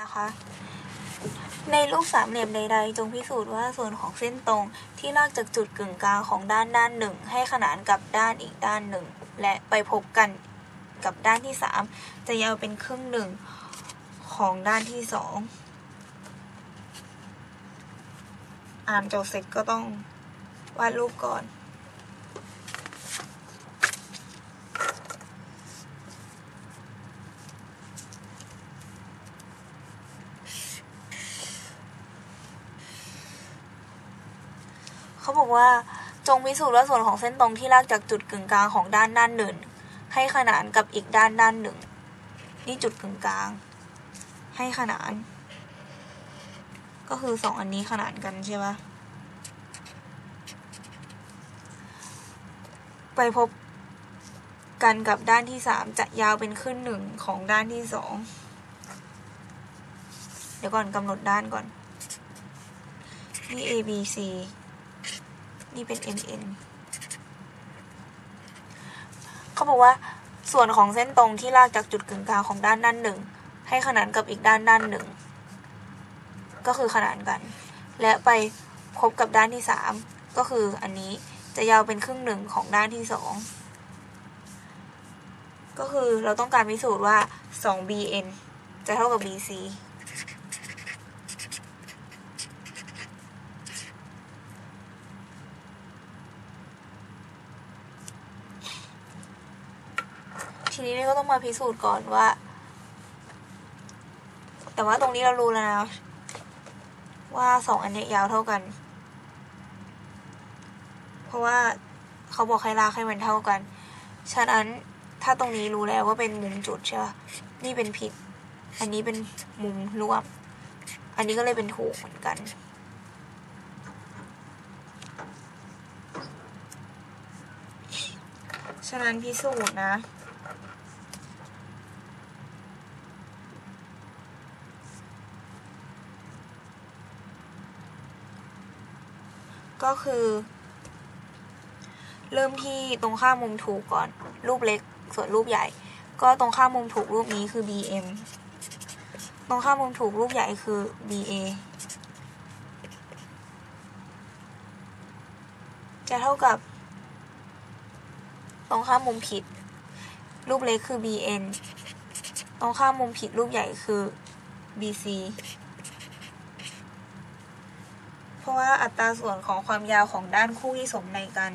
นะคะ ในรูปสามเหลี่ยมใด ๆ จงพิสูจน์ว่าส่วนของเส้นตรงที่ลากจากจุดกึ่งกลางของด้านด้านหนึ่ง ให้ขนานกับด้านอีกด้านหนึ่ง และไปพบกันกับด้านที่สามจะยาวเป็นครึ่งหนึ่งของด้านที่สองอ่านโจทย์เสร็จก็ต้องวาดรูปก่อน เขาบอกว่าจงพิสูจน์ว่าส่วนของเส้นตรงที่ลากจากจุดกึ่งกลางของด้านด้านหนึ่ง ให้ขนานกับอีกด้านด้านหนึ่ง นี่จุดกึ่งกลาง ให้ขนาน ก็คือสองอันนี้ขนานกันใช่ปะไปพบกันกับด้านที่สามจะยาวเป็นขึ้นหนึ่งของด้านที่สองเดี๋ยวก่อนกำหนดด้านก่อนนี่ A B C นี่เป็น N N เขาบอกว่าส่วนของเส้นตรงที่ลากจากจุดกึ่งกลางของด้านด้านหนึ่ง ให้ขนานกับอีกด้านด้านหนึ่ง ก็คือขนานกัน และไปพบกับด้านที่สามก็คืออันนี้จะยาวเป็นครึ่งหนึ่งของด้านที่สองก็คือเราต้องการพิสูจน์ว่า 2 BN จะเท่ากับ BC ทีนี้เราก็ต้องมาพิสูจน์ก่อนว่า แต่ว่าตรงนี้เรารู้แล้วนะว่าสองอันเนี้ยยาวเท่ากัน เพราะว่าเขาบอกให้ลากให้มันเท่ากัน ฉะนั้นถ้าตรงนี้รู้แล้วว่าเป็นมุมจุดใช่ปะนี่เป็นผิด อันนี้เป็นมุมรวม อันนี้ก็เลยเป็นถูกเหมือนกัน ฉะนั้นพิสูจน์นะ ก็คือ เริ่มที่ตรงข้ามมุมถูกก่อน รูปเล็กส่วนรูปใหญ่ ก็ตรงข้ามมุมถูกรูปนี้คือ BM ตรงข้ามมุมถูกรูปใหญ่คือ BA จะเท่ากับ ตรงข้ามมุมผิด รูปเล็กคือ BN ตรงข้ามมุมผิดรูปใหญ่คือ BC เพราะว่าอัตราส่วนของความยาวของด้านคู่ที่สมในกัน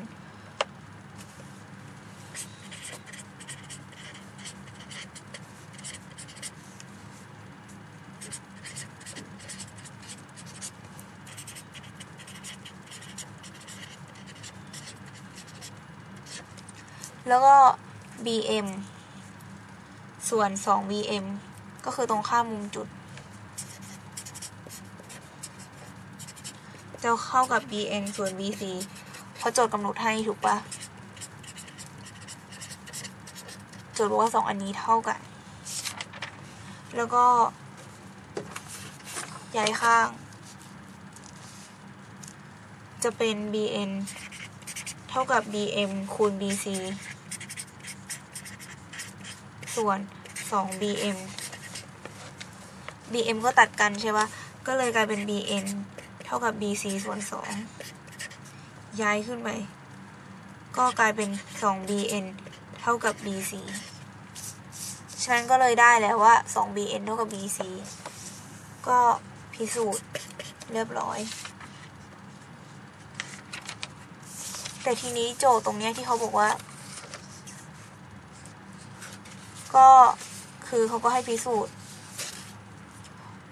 แล้วก็ BM ส่วน 2 BM ก็คือตรงข้ามมุมจุด จะเข้ากับ BN ส่วน BC เพราะโจทย์กำหนดให้ถูกปะโจทย์บอกว่าสองอันนี้เท่ากัน แล้วก็ย้ายข้าง จะเป็น BN เท่ากับ BM คูณ BC ส่วน 2 BM BM ก็ตัดกันใช่ปะก็เลยกลายเป็น BN เท่ากับ BC ส่วน 2 ย้ายขึ้นไป ก็กลายเป็น 2 BN เท่ากับ BC ฉะนั้นก็เลยได้แล้วว่า 2 BN เท่ากับ BC ก็พิสูจน์เรียบร้อย แต่ทีนี้โจทย์ตรงเนี้ยที่เขาบอกว่า ก็คือเขาก็ให้พิสูจน์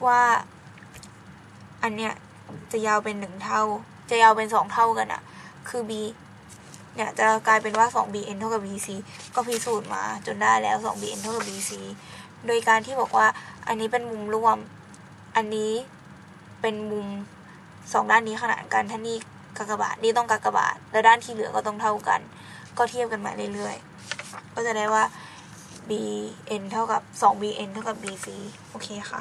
ว่าอันเนี้ย จะยาวเป็นหนึ่งเท่า จะยาวเป็นสองเท่ากันอะคือ b เนี่ยจะกลายเป็นว่า 2bn เท่ากับ bc ก็พิสูจน์มาจนได้แล้ว 2bn เท่ากับ bc โดยการที่บอกว่าอันนี้เป็นมุมร่วม อันนี้เป็นมุมสองด้านนี้ขนานกันถ้านี่กากบาทนี่ต้องกากบาท แล้วด้านที่เหลือก็ต้องเท่ากัน ก็เทียบกันมาเรื่อยๆ ก็จะได้ว่า bn เท่ากับ 2bn เท่ากับ bc โอเคค่ะ